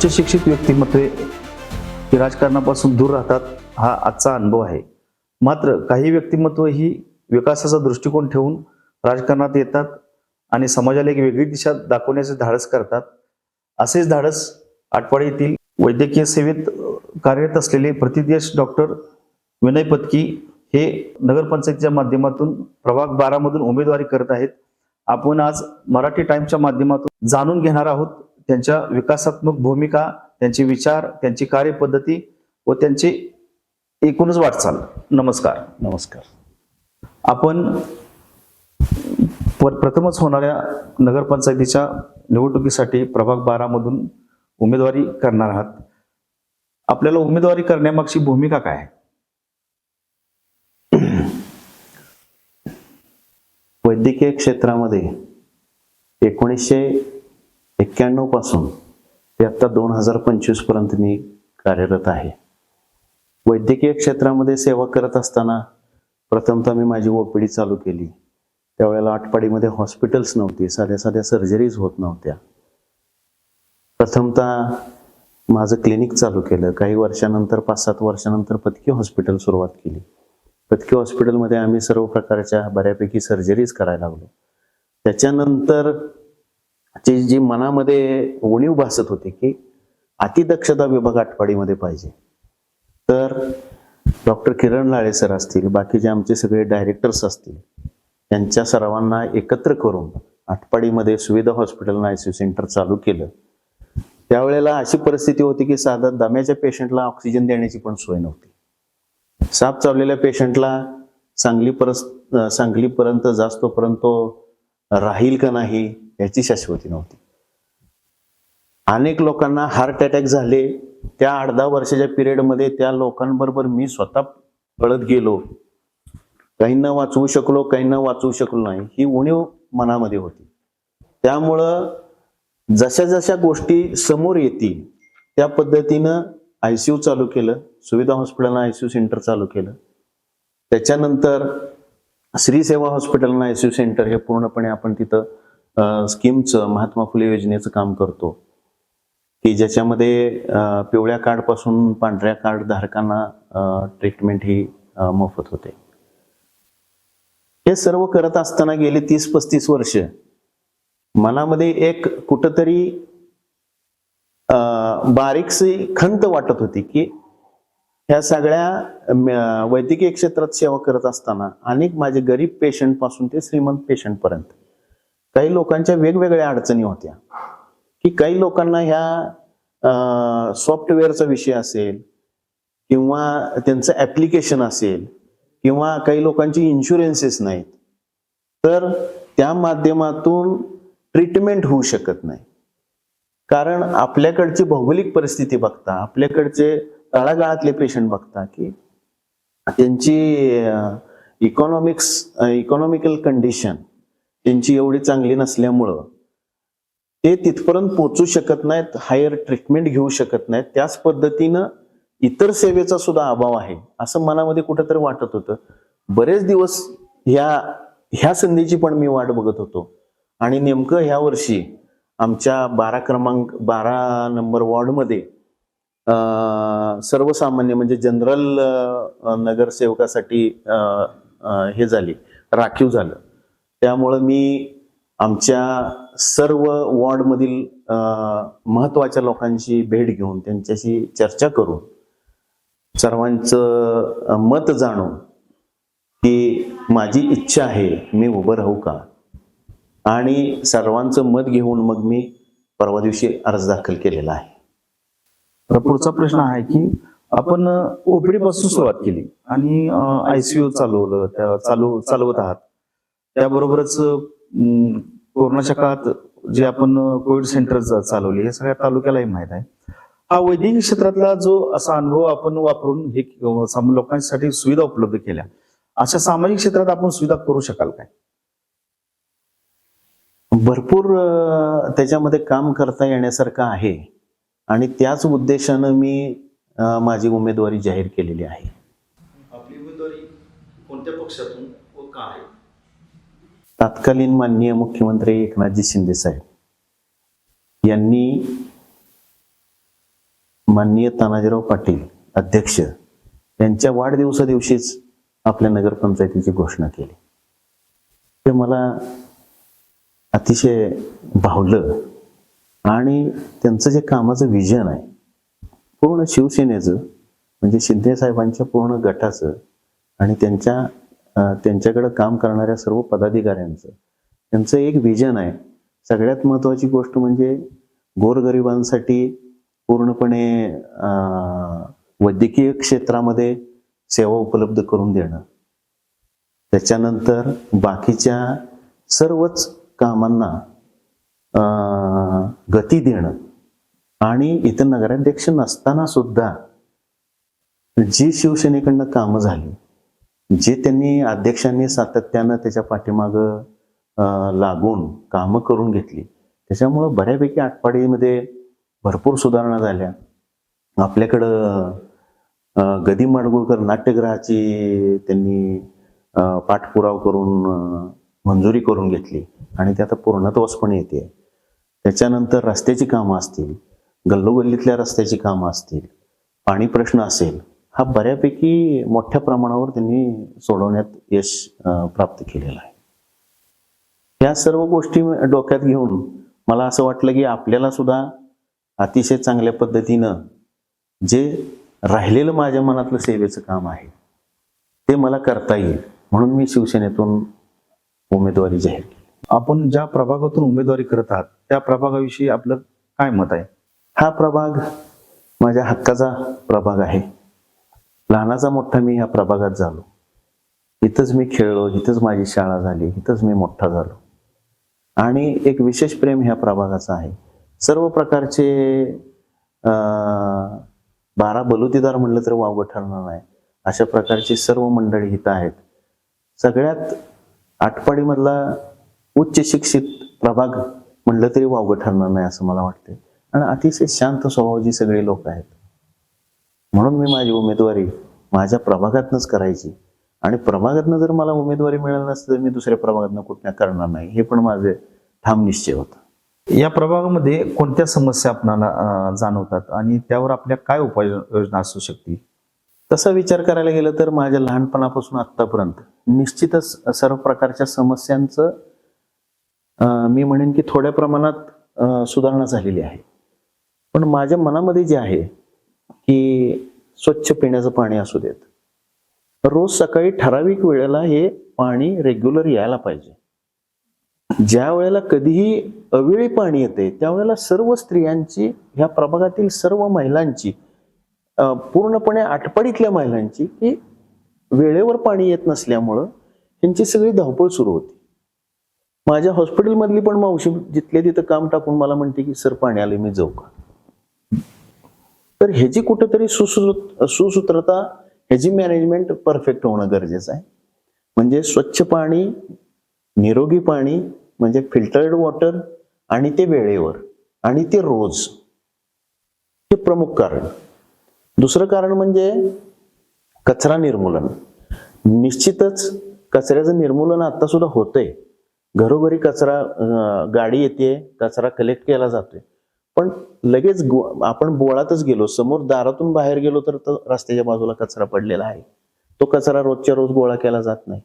उच्च शिक्षित व्यक्तिमत्वे राजकारणापासून दूर राहतात हा आजचा अनुभव आहे. मात्र काही व्यक्तिमत्व ही विकासाचा दृष्टिकोन ठेवून राजकारणात येतात आणि समाजाला एक वेगळी दिशा दाखवण्याचे धाडस करतात. असेच धाडस आटपाडी येथील वैद्यकीय सेवेत कार्यरत असलेले प्रतिदेश डॉक्टर विनय पत्की हे नगरपंचायतीच्या माध्यमातून प्रभाग बारामधून उमेदवारी करत आहेत. आपण आज मराठी टाइम्सच्या माध्यमातून जाणून घेणार आहोत त्यांच्या विकासात्मक भूमिका त्यांचे विचार त्यांची कार्यपद्धती व त्यांची एकूणच वाटचाल. नमस्कार. नमस्कार. आपण प्रथमच होणाऱ्या नगरपंचायतीच्या निवडणुकीसाठी प्रभाग बारामधून उमेदवारी करणार आहात. आपल्याला उमेदवारी करण्यामागची भूमिका काय वैद्यकीय क्षेत्रामध्ये एकोणीसशे एक्क्याण्णवपासून ते आता दोन हजार पंचवीसपर्यंत मी कार्यरत आहे. वैद्यकीय क्षेत्रामध्ये सेवा करत असताना प्रथमतः मी माझी ओपीडी चालू केली. त्यावेळेला आटपाडीमध्ये हॉस्पिटल्स नव्हती साध्या साध्या सर्जरीज होत नव्हत्या. प्रथमतः माझं क्लिनिक चालू केलं. काही वर्षानंतर पाच सात वर्षानंतर पतकी हॉस्पिटल सुरुवात केली. पतकी हॉस्पिटलमध्ये आम्ही सर्व प्रकारच्या बऱ्यापैकी सर्जरीज करायला लागलो. त्याच्यानंतर ची जी मनामध्ये उणीव भासत होती की अतिदक्षता विभाग आठवाडीमध्ये पाहिजे. तर डॉक्टर किरण लाळे सर असतील बाकीचे आमचे सगळे डायरेक्टर्स असतील यांच्या सर्वांना एकत्र करून आटपाडीमध्ये सुविधा हॉस्पिटल आय सी सेंटर चालू केलं. त्यावेळेला अशी परिस्थिती होती की साधा दम्याच्या पेशंटला ऑक्सिजन देण्याची पण सोय नव्हती. साप चावलेल्या पेशंटला सांगली परस सांगलीपर्यंत जास्तोपर्यंत राहील का नाही याची शाश्वती नव्हती. अनेक लोकांना हार्ट अटॅक झाले. त्या आठ दहा वर्षाच्या पिरियडमध्ये त्या लोकांबरोबर मी स्वतः पळत गेलो. काहींना वाचवू शकलो काहींना वाचवू शकलो नाही. ही उणीव मनामध्ये होती. त्यामुळं जशा जशा गोष्टी समोर येतील त्या पद्धतीनं आयसीयू चालू केलं. सुविधा हॉस्पिटलनं यू सेंटर चालू केलं. त्याच्यानंतर श्री सेवा सी आयसीयू सेंटर हे पूर्णपणे आपण तिथं स्कीमचं महात्मा फुले योजनेचं काम करतो. की ज्याच्यामध्ये पिवळ्या कार्डपासून पांढऱ्या कार्ड धारकांना ट्रीटमेंट ही मोफत होते. हे सर्व करत असताना गेली तीस पस्तीस वर्ष मनामध्ये एक कुठंतरी बारीकशी खंत वाटत होती की ह्या सगळ्या वैद्यकीय क्षेत्रात सेवा करत असताना अनेक माझे गरीब पेशंटपासून ते श्रीमंत पेशंट पर्यंत काही लोकांच्या वेगवेगळ्या अडचणी होत्या. की काही लोकांना ह्या सॉफ्टवेअरचा विषय असेल किंवा त्यांचं ऍप्लिकेशन असेल किंवा काही लोकांची इन्शुरन्सेस नाहीत तर त्या माध्यमातून ट्रीटमेंट होऊ शकत नाही. कारण आपल्याकडची भौगोलिक परिस्थिती बघता आपल्याकडचे तळागाळातले पेशंट बघता की त्यांची इकॉनॉमिक्स इकॉनॉमिकल कंडिशन त्यांची एवढी चांगली नसल्यामुळं ते तिथपर्यंत पोचू शकत नाहीत हायर ट्रीटमेंट घेऊ शकत नाहीत. त्याच पद्धतीनं इतर सेवेचा सुद्धा अभाव आहे असं मनामध्ये कुठंतरी वाटत होतं. बरेच दिवस ह्या ह्या संधीची पण मी वाट बघत होतो. आणि नेमकं ह्या वर्षी आमच्या बारा क्रमांक बारा नंबर वॉर्डमध्ये सर्वसामान्य म्हणजे जनरल नगरसेवकासाठी हे झाली राखीव झालं. त्यामुळं मी आमच्या सर्व वॉर्डमधील अं, महत्त्वाच्या लोकांची भेट घेऊन त्यांच्याशी चर्चा करून सर्वांचं मत जाणून की माझी इच्छा आहे मी उभं राहू का? आणि सर्वांचं मत घेऊन मग मी परवा दिवशी अर्ज दाखल केलेला आहे. तर पुढचा प्रश्न आहे की आपण ओपीडी पासून सुरुवात केली आणि आयसीयू चालवलं त्या चालू चालवत आहात. त्याबरोबरच कोरोनाच्या काळात जे आपण कोविड सेंटर चालवली हे सगळ्या तालुक्यालाही माहीत आहे. हा वैद्यकीय क्षेत्रातला जो असा अनुभव आपण वापरून हे लोकांसाठी सुविधा उपलब्ध केल्या अशा सामाजिक क्षेत्रात आपण सुविधा करू शकाल काय? भरपूर त्याच्यामध्ये काम करता येण्यासारखं आहे. आणि त्याच उद्देशानं मी माझी उमेदवारी जाहीर केलेली आहे. आपली उमेदवारी कोणत्या पक्षातून व का आहे? तत्कालीन माननीय मुख्यमंत्री एकनाथजी शिंदे साहेब यांनी माननीय तानाजीराव पाटील अध्यक्ष यांच्या वाढदिवसा दिवशीच आपल्या नगरपंचायतीची घोषणा केली. ते मला अतिशय भावलं आणि त्यांचं जे कामाचं विजन आहे पूर्ण शिवसेनेचं म्हणजे शिंदे साहेबांच्या पूर्ण गटाचं आणि त्यांच्या त्यांच्याकडे काम करणाऱ्या सर्व पदाधिकाऱ्यांचं. त्यांचं एक विजन आहे. सगळ्यात महत्वाची गोष्ट म्हणजे गोरगरिबांसाठी पूर्णपणे वैद्यकीय क्षेत्रामध्ये सेवा उपलब्ध करून देणं. त्याच्यानंतर बाकीच्या सर्वच कामांना गती देणं. आणि इथं नगराध्यक्ष नसताना सुद्धा जी शिवसेनेकडनं कामं झाली जे त्यांनी अध्यक्षांनी सातत्यानं त्याच्या पाठीमागं लागून कामं करून घेतली. त्याच्यामुळं बऱ्यापैकी आटपाडीमध्ये भरपूर सुधारणा झाल्या. आपल्याकडं गदी माडगुळकर नाट्यगृहाची त्यांनी पाठपुराव करून मंजुरी करून घेतली आणि ते आता पूर्णत्वास पण येते. त्याच्यानंतर रस्त्याची कामं असतील गल्लोगल्लीतल्या रस्त्याची कामं असतील पाणी प्रश्न असेल हा बऱ्यापैकी मोठ्या प्रमाणावर त्यांनी सोडवण्यात यश प्राप्त केलेलं आहे. या सर्व गोष्टी डोक्यात घेऊन मला असं वाटलं की आपल्याला सुद्धा अतिशय चांगल्या पद्धतीनं जे राहिलेलं माझ्या मनातलं सेवेचं काम आहे ते मला करता येईल म्हणून मी शिवसेनेतून उमेदवारी जाहीर केली. आपण ज्या प्रभागातून उमेदवारी करत आहात त्या प्रभागाविषयी आपलं काय मत आहे? हा प्रभाग माझ्या हक्काचा प्रभाग आहे. लहानाचा मोठा मी ह्या प्रभागात झालो. इथंच मी खेळलो इथंच माझी शाळा झाली इथंच मी मोठा झालो. आणि एक विशेष प्रेम ह्या प्रभागाचं आहे. सर्व प्रकारचे बारा बलुतीदार म्हणलं तर वावगं ठरणार नाही. अशा प्रकारची सर्व मंडळी इथं आहेत. सगळ्यात आटपाडीमधला उच्च शिक्षित प्रभाग म्हणलं तरी वावगं ठरणार नाही असं मला वाटते आणि अतिशय शांत स्वभावाची सगळी लोक आहेत. म्हणून मी माझी उमेदवारी माझ्या प्रभागातनंच करायची. आणि प्रभागातनं जर मला उमेदवारी मिळाली नसती तर मी दुसऱ्या प्रभागातनं कुठल्या करणार नाही. हे पण माझे ठाम निश्चय होता. या प्रभागामध्ये कोणत्या समस्या आपणाला जाणवतात? आणि त्यावर आपल्या काय उपाययोजना असू शकतील? तसा विचार करायला गेलं तर माझ्या लहानपणापासून आत्तापर्यंत निश्चितच सर्व प्रकारच्या समस्यांचं मी म्हणेन की थोड्या प्रमाणात सुधारणा झालेली आहे. पण माझ्या मनामध्ये जे आहे की स्वच्छ पिण्याचं पाणी असू देत. रोज सकाळी ठराविक वेळेला हे पाणी रेग्युलर यायला पाहिजे. ज्या वेळेला कधीही अवेळी पाणी येते त्यावेळेला सर्व स्त्रियांची ह्या प्रभागातील सर्व महिलांची पूर्णपणे आटपाडीतल्या महिलांची की वेळेवर पाणी येत नसल्यामुळं त्यांची सगळी धावपळ सुरू होती. माझ्या हॉस्पिटलमधली पण मावशी जिथल्या तिथं काम टाकून मला म्हणते की सर पाणी आले मी जाऊ का? तर ह्याची कुठंतरी सुसूत सुसूत्रता ह्याची मॅनेजमेंट परफेक्ट होणं गरजेचं आहे. म्हणजे स्वच्छ पाणी निरोगी पाणी म्हणजे फिल्टर्ड वॉटर आणि ते वेळेवर आणि ते रोज हे प्रमुख कारण. दुसरं कारण म्हणजे कचरा निर्मूलन. निश्चितच कचऱ्याचं निर्मूलन आता सुद्धा होतंय. घरोघरी कचरा गाडी येते कचरा कलेक्ट केला जातोय. लगेच गो- आपण बोळातच गेलो समोर दारातून बाहेर गेलो तर तो रस्त्याच्या बाजूला कचरा पडलेला आहे. तो कचरा रोजच्या रोज गोळा केला जात नाही.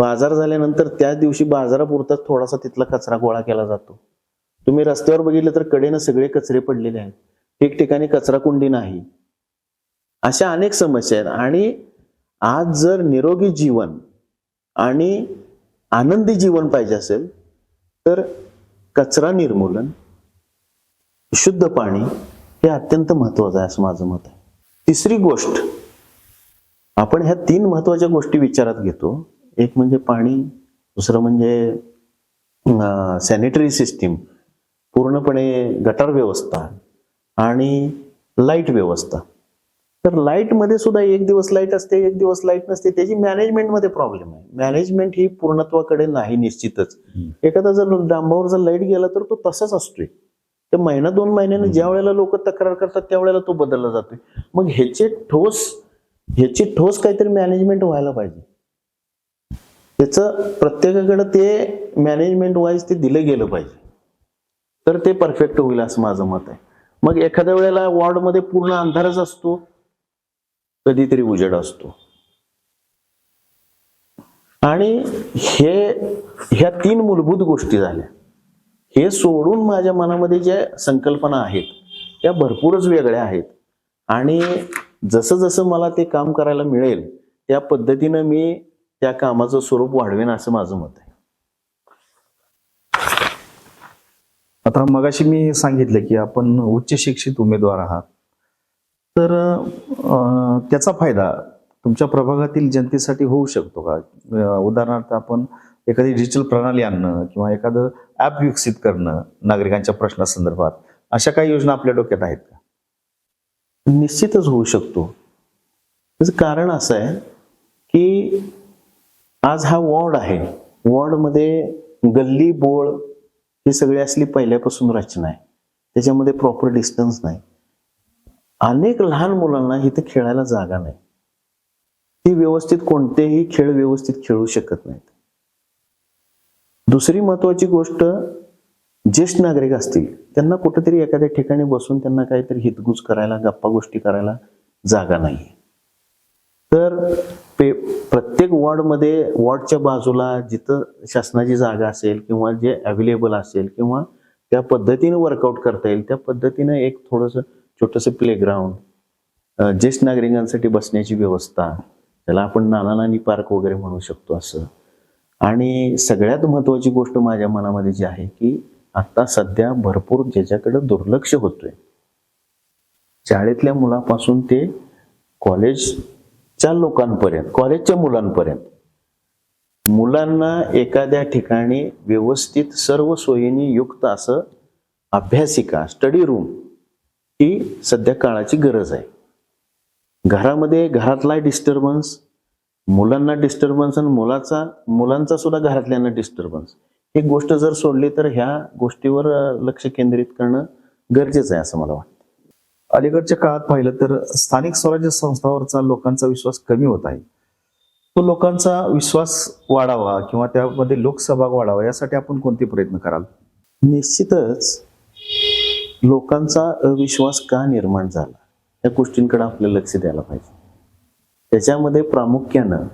बाजार झाल्यानंतर त्याच दिवशी बाजारापुरताच थोडासा तिथला कचरा गोळा केला जातो. तुम्ही रस्त्यावर बघितलं तर कडेनं सगळे कचरे पडलेले आहेत. ठिकठिकाणी कचरा कुंडी नाही. अशा अनेक समस्या आहेत आणि आज जर निरोगी जीवन आणि आनंदी जीवन पाहिजे असेल तर कचरा निर्मूलन शुद्ध पाणी हे अत्यंत महत्वाचं आहे असं माझं मत आहे. तिसरी गोष्ट आपण ह्या तीन महत्त्वाच्या गोष्टी विचारात घेतो. एक म्हणजे पाणी दुसरं म्हणजे सॅनिटरी सिस्टीम पूर्णपणे गटार व्यवस्था आणि लाइट व्यवस्था. तर लाइटमध्ये सुद्धा एक दिवस लाइट असते एक दिवस लाइट नसते त्याची मॅनेजमेंटमध्ये प्रॉब्लेम आहे. मॅनेजमेंट ही पूर्णत्वाकडे नाही निश्चितच. एखादा जर डांबावर जर लाइट गेला तर तो तसाच असतोय. तर महिना दोन महिन्याने ज्या वेळेला लोक तक्रार करतात त्यावेळेला तो बदलला जातोय. मग ह्याचे ठोस ह्याची ठोस काहीतरी मॅनेजमेंट व्हायला पाहिजे. त्याचं प्रत्येकाकडे ते मॅनेजमेंट वाईज ते दिलं गेलं पाहिजे. तर ते परफेक्ट होईल असं माझं मत आहे. मग एखाद्या वेळेला वॉर्डमध्ये पूर्ण अंधारच असतो कधीतरी उजेड असतो. आणि हे ह्या तीन मूलभूत गोष्टी झाल्या. हे सोडून माझ्या मनामध्ये ज्या संकल्पना आहेत त्या भरपूरच वेगळ्या आहेत. आणि जसं जसं मला ते काम करायला मिळेल त्या पद्धतीनं मी त्या कामाचं स्वरूप वाढवेन असं माझं मत आहे. आता मगाशी मी सांगितलं की आपण उच्च शिक्षित उमेदवार आहात. तर त्याचा फायदा तुमच्या प्रभागातील जनतेसाठी होऊ शकतो का? उदाहरणार्थ आपण एखादी डिजिटल प्रणाली आणणं किंवा एखादं ॲप विकसित करणं नागरिकांच्या प्रश्नासंदर्भात अशा काही योजना आपल्या डोक्यात आहेत का? निश्चितच होऊ शकतो. त्याचं कारण असं आहे की आज हा वॉर्ड आहे. वॉर्डमध्ये गल्ली बोळ ही सगळी असली पहिल्यापासून रचना आहे. त्याच्यामध्ये प्रॉपर डिस्टन्स नाही. अनेक लहान मुलांना इथे खेळायला जागा नाही. ती व्यवस्थित कोणतेही खेळ व्यवस्थित खेळू शकत नाहीत. दुसरी महत्वाची गोष्ट ज्येष्ठ नागरिक असतील त्यांना कुठेतरी एखाद्या ठिकाणी बसून त्यांना काहीतरी हितगुज करायला गप्पा गोष्टी करायला जागा नाही तर पे प्रत्येक वॉर्डमध्ये वॉर्डच्या बाजूला जिथं शासनाची जागा असेल किंवा जे अवेलेबल असेल किंवा त्या पद्धतीने वर्कआउट करता येईल त्या पद्धतीनं एक थोडंसं छोटंसं प्लेग्राऊंड ज्येष्ठ नागरिकांसाठी बसण्याची व्यवस्था त्याला आपण नाना नानी पार्क वगैरे म्हणू शकतो असं. आणि सगळ्यात महत्वाची गोष्ट माझ्या मनामध्ये जी आहे की आता सध्या भरपूर ज्याच्याकडे दुर्लक्ष होतोय. शाळेतल्या मुलापासून ते कॉलेजच्या लोकांपर्यंत कॉलेजच्या मुलांपर्यंत. मुलांना एखाद्या ठिकाणी व्यवस्थित सर्व सोयीने युक्त असं अभ्यासिका स्टडी रूम ही सध्या काळाची गरज आहे. घरामध्ये घरातला डिस्टर्बन्स मुलांना डिस्टर्बन्स आणि मुलाचा मुलांचा सुद्धा घरातल्यांना डिस्टर्बन्स ही गोष्ट जर सोडली तर ह्या गोष्टीवर लक्ष केंद्रित करणं गरजेचं आहे असं मला वाटतं. अलीकडच्या काळात पाहिलं तर स्थानिक स्वराज्य संस्थावरचा लोकांचा विश्वास कमी होत आहे. तो लोकांचा विश्वास वाढावा किंवा त्यामध्ये लोकसहभाग वाढावा यासाठी आपण कोणते प्रयत्न कराल? निश्चितच लोकांचा अविश्वास का निर्माण झाला? या गोष्टींकडे आपलं लक्ष द्यायला पाहिजे. त्याच्यामध्ये प्रामुख्यानं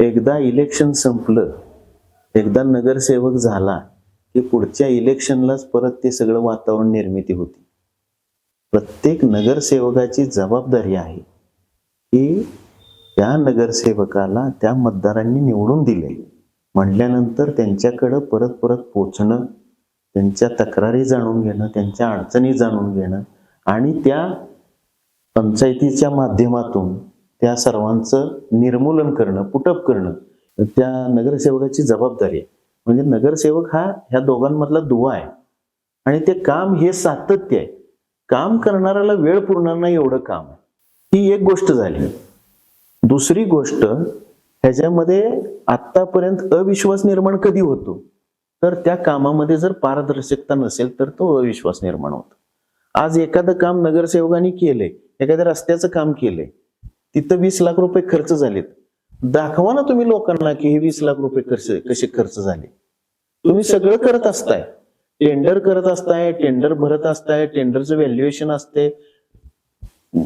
एकदा इलेक्शन संपलं एकदा नगरसेवक झाला की पुढच्या इलेक्शनलाच परत ते सगळं वातावरण निर्मिती होती. प्रत्येक नगरसेवकाची जबाबदारी आहे की त्या नगरसेवकाला त्या मतदारांनी निवडून दिले. म्हणल्यानंतर त्यांच्याकडं परत परत पोचणं त्यांच्या तक्रारी जाणून घेणं त्यांच्या अडचणी जाणून घेणं आणि त्या पंचायतीच्या माध्यमातून त्या सर्वांचं निर्मूलन करणं पुटअप करणं त्या नगरसेवकाची जबाबदारी आहे. म्हणजे नगरसेवक हा ह्या दोघांमधला दुवा आहे. आणि ते काम हे सातत्य आहे. काम करणाऱ्याला वेळ पुरणार नाही एवढं काम आहे. ही एक गोष्ट झाली. दुसरी गोष्ट ह्याच्यामध्ये आतापर्यंत अविश्वास निर्माण कधी होतो? तर त्या कामामध्ये जर पारदर्शकता नसेल तर तो अविश्वास निर्माण होतो. आज एखादं काम नगरसेवकांनी केलंय एखाद्या रस्त्याचं काम केलंय तिथं वीस लाख रुपये खर्च झालेत. दाखवा ना तुम्ही लोकांना की हे वीस लाख रुपये कसे कसे खर्च झाले. तुम्ही सगळं करत असताय. टेंडर करत असताय टेंडर भरत असताय टेंडरचं व्हॅल्युएशन असते.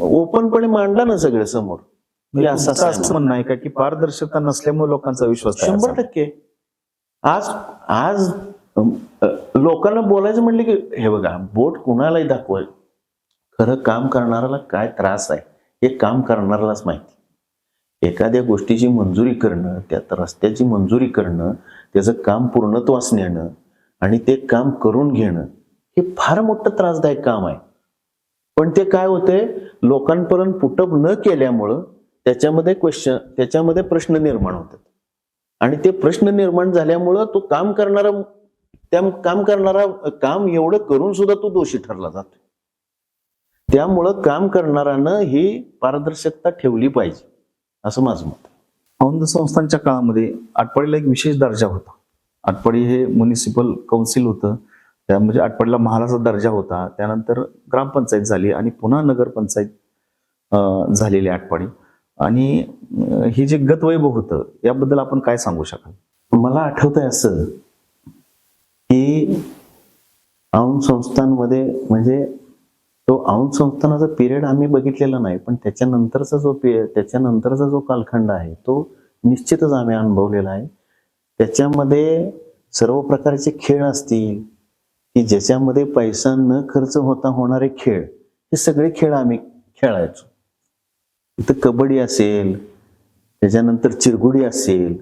ओपनपणे मांडा ना सगळं समोर. म्हणजे असं तुमचं असं असं म्हणणं आहे का की पारदर्शकता नसल्यामुळे लोकांचा विश्वास शंभर? टक्के. आज आज लोकांना बोलायचं म्हणलं की हे बघा बोट कुणालाही दाखवाय खरं काम करणाऱ्याला काय त्रास आहे हे काम करणाऱ्यालाच माहिती. एखाद्या गोष्टीची मंजुरी करणं त्यात रस्त्याची मंजुरी करणं त्याचं काम पूर्णत्वास नेणं आणि ते काम करून घेणं हे फार मोठं त्रासदायक काम आहे. पण ते काय होते लोकांपर्यंत पुटप न केल्यामुळं त्याच्यामध्ये क्वेश्चन त्याच्यामध्ये प्रश्न निर्माण होतात. आणि ते प्रश्न निर्माण झाल्यामुळं तो काम करणारा त्या काम करणारा काम एवढं करून सुद्धा तो दोषी ठरला जातो त्यामुळं काम करणाऱ्यानं ही पारदर्शकता ठेवली पाहिजे असं माझं मत. औंध संस्थांच्या काळामध्ये आटपाडीला एक विशेष दर्जा होता. आटपाडी हे म्युनिसिपल कौन्सिल होतं. त्या म्हणजे आटपाडीला महालाचा दर्जा होता. त्यानंतर ग्रामपंचायत झाली आणि पुन्हा नगरपंचायत झालेली आटपाडी. आणि हे जे गतवैभव होतं याबद्दल आपण काय सांगू शकाल? मला आठवत आहे असं की औंध संस्थांमध्ये म्हणजे तो औंध संस्थानाचा पिरियड आम्ही बघितलेला नाही पण त्याच्यानंतरचा जो पे त्याच्यानंतरचा जो कालखंड आहे तो निश्चितच आम्ही अनुभवलेला आहे. त्याच्यामध्ये सर्व प्रकारचे खेळ असतील की ज्याच्यामध्ये पैसा न खर्च होता होणारे खेळ हे सगळे खेळ आम्ही खेळायचो. इथं कबड्डी असेल त्याच्यानंतर चिरगुडी असेल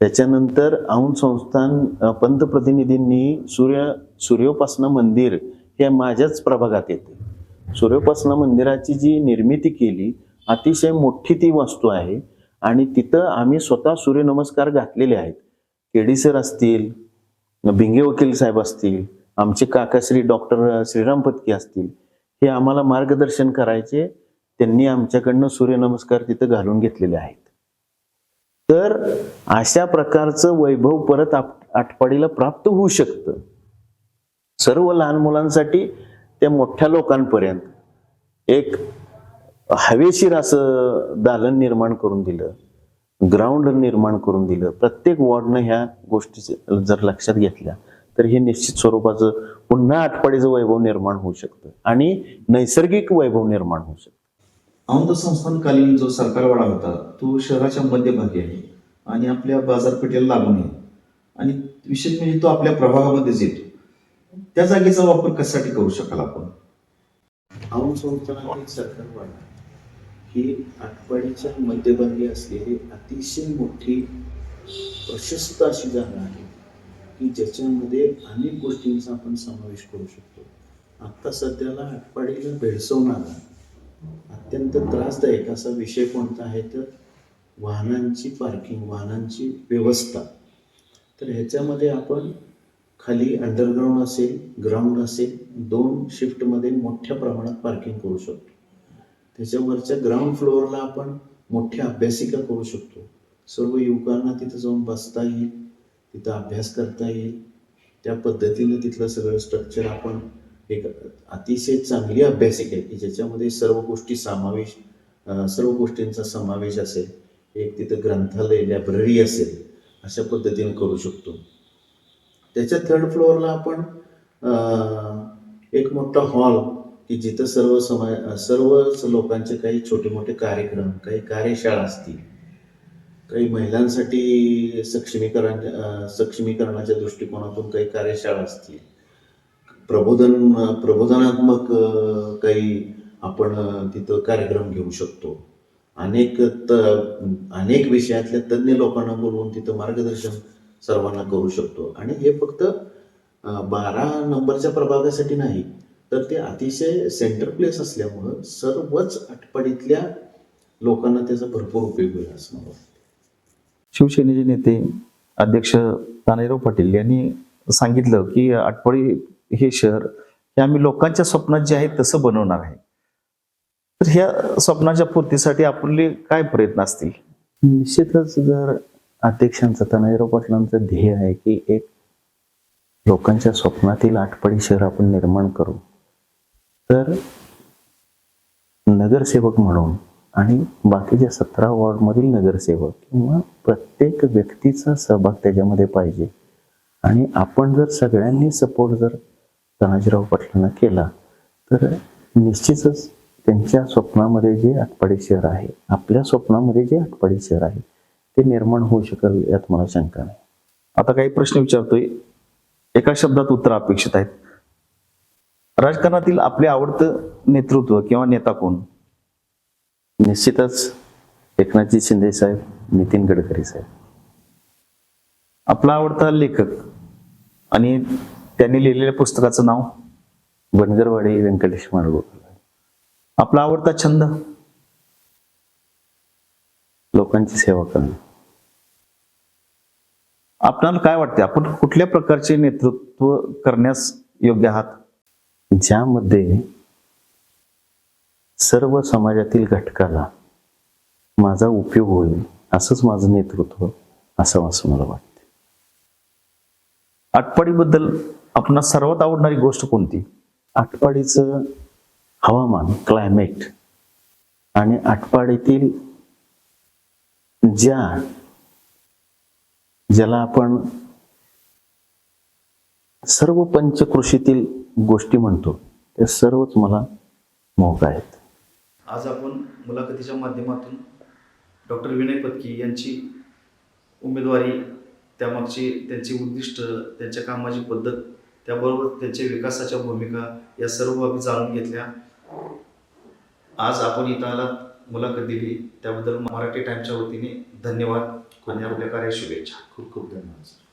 त्याच्यानंतर औंध संस्थान पंतप्रतिनिधींनी सूर्य सूर्योपासना मंदिर हे माझ्याच प्रभागात येते. सूर्योपासना मंदिराची जी निर्मिती केली अतिशय मोठी ती वास्तू आहे. आणि तिथं आम्ही स्वतः सूर्यनमस्कार घातलेले आहेत. केडी सर असतील भिंगे वकील साहेब असतील आमचे काकाश्री डॉक्टर श्रीराम पत्की असतील हे आम्हाला मार्गदर्शन करायचे. त्यांनी आमच्याकडनं सूर्यनमस्कार तिथं घालून घेतलेले आहेत. तर अशा प्रकारचं वैभव परत आप- आटपाडीला प्राप्त होऊ शकतं. सर्व लहान मुलांसाठी त्या मोठ्या लोकांपर्यंत एक हवेशीर असं दालन निर्माण करून दिलं ग्राउंड निर्माण करून दिलं. प्रत्येक वॉर्डनं ह्या गोष्टी जर लक्षात घेतल्या तर हे निश्चित स्वरूपाचं पुन्हा आटपाडीचं वैभव निर्माण होऊ शकतं आणि नैसर्गिक वैभव निर्माण होऊ शकतं. औंध संस्थानकालीन जो सरकारवाडा होता तो शहराच्या मध्यभागी आहे आणि आपल्या बाजारपेठेला लागून आहे. आणि विशेष म्हणजे तो आपल्या प्रभागामध्येच येतो. त्या जागेचा वापर कशासाठी करू शकाल आपण? औंध संस्थानातील सरकारवाडा ही आटपाडीच्या मध्यभागी असलेली अतिशय मोठी प्रशस्त अशी जागा आहे की ज्याच्यामध्ये अनेक गोष्टींचा आपण समावेश करू शकतो. आत्ता सध्याला आटपाडीला भेडसवणारा अत्यंत त्रासदायक असा विषय कोणता आहे तर वाहनांची पार्किंग वाहनांची व्यवस्था. तर ह्याच्यामध्ये आपण खाली अंडरग्राऊंड असेल ग्राउंड असेल दोन शिफ्टमध्ये मोठ्या प्रमाणात पार्किंग करू शकतो. त्याच्यावरच्या ग्राउंड फ्लोअरला आपण मोठ्या अभ्यासिका करू शकतो. सर्व युवकांना तिथं जाऊन बसता येईल तिथं अभ्यास करता येईल. त्या पद्धतीनं तिथलं सगळं स्ट्रक्चर आपण एक अतिशय चांगली अभ्यासिका आहे की ज्याच्यामध्ये सर्व गोष्टी समावेश सर्व गोष्टींचा समावेश असेल. एक तिथं ग्रंथालय लायब्ररी असेल अशा पद्धतीने करू शकतो. त्याच्या थर्ड फ्लोअरला आपण एक मोठा हॉल की जिथं सर्व समाय सर्वच लोकांचे काही छोटे मोठे कार्यक्रम काही कार्यशाळा असतील. काही महिलांसाठी सक्षमीकरण सक्षमीकरणाच्या दृष्टिकोनातून काही कार्यशाळा असतील. प्रबोधन प्रबोधनात्मक काही आपण तिथं कार्यक्रम घेऊ शकतो. अनेक त अनेक विषयातल्या तज्ज्ञ लोकांना बोलवून तिथं मार्गदर्शन सर्वांना करू शकतो. आणि हे फक्त बारा नंबरच्या प्रभागासाठी नाही तर ते अतिशय सेंटर प्लेस असल्यामुळं सर्वच आटपाडीतल्या लोकांना त्याचा भरपूर उपयोग होईल असं मला वाटतं. शिवसेनेचे नेते अध्यक्ष तानाजीराव पाटील यांनी सांगितलं की आटपाडी हे शहर हे आम्ही लोकांच्या स्वप्नात जे आहे तसं बनवणार आहे. तर ह्या स्वप्नाच्या पूर्तीसाठी आपले काय प्रयत्न असतील? निश्चितच जर अध्यक्षांचं तानाजीराव पाटलांचं ध्येय आहे की एक लोकांच्या स्वप्नातील आठपडी शहर आपण निर्माण करू. तर नगरसेवक म्हणून आणि बाकीच्या सतरा वॉर्डमधील नगरसेवक किंवा प्रत्येक व्यक्तीचा सहभाग त्याच्यामध्ये पाहिजे. आणि आपण जर सगळ्यांनी सपोर्ट जर तानाजीराव पाटलांना केला तर निश्चितच त्यांच्या स्वप्नामध्ये जे आटपाडी शहर आहे आपल्या स्वप्नामध्ये जे आटपाडी शहर आहे ते निर्माण होऊ शकेल यात मला शंका नाही. आता काही प्रश्न विचारतोय. एका शब्दात उत्तर अपेक्षित आहेत. राजकारणातील आपले आवडतं नेतृत्व किंवा नेता कोण? निश्चितच एकनाथजी शिंदे साहेब नितीन गडकरी साहेब. आपला आवडता लेखक आणि त्यांनी लिहिलेल्या पुस्तकाचं नाव बनगरवाडी व्यंकटेश माडगोकर आपला आवडता छंद? लोकांची सेवा करणं. आपणाला काय वाटते आपण कुठल्या प्रकारचे नेतृत्व करण्यास योग्य आहात? ज्यामध्ये सर्व समाजातील घटकाला माझा उपयोग होईल असंच माझं नेतृत्व असावं असं मला वाटतं आटपाडीबद्दल आपणास सर्वात आवडणारी गोष्ट कोणती? आटपाडीचं हवामान क्लायमेट आणि आटपाडीतील ज्या ज्याला आपण सर्व पंचकृषीतील गोष्टी म्हणतो त्या सर्वच मला मोहक आहेत. आज आपण मुलाखतीच्या माध्यमातून डॉक्टर विनय पत्की यांची उमेदवारी त्यामागची त्यांची उद्दिष्ट त्यांच्या कामाची पद्धत त्याबरोबर त्यांच्या विकासाच्या भूमिका या सर्व बाबी जाणून घेतल्या. आज आपण इथं आलात मुलाखत दिली. त्याबद्दल मराठी टाईमच्या वतीने धन्यवाद. आणि आपल्या कार्यात शुभेच्छा. खूप खूप धन्यवाद सर.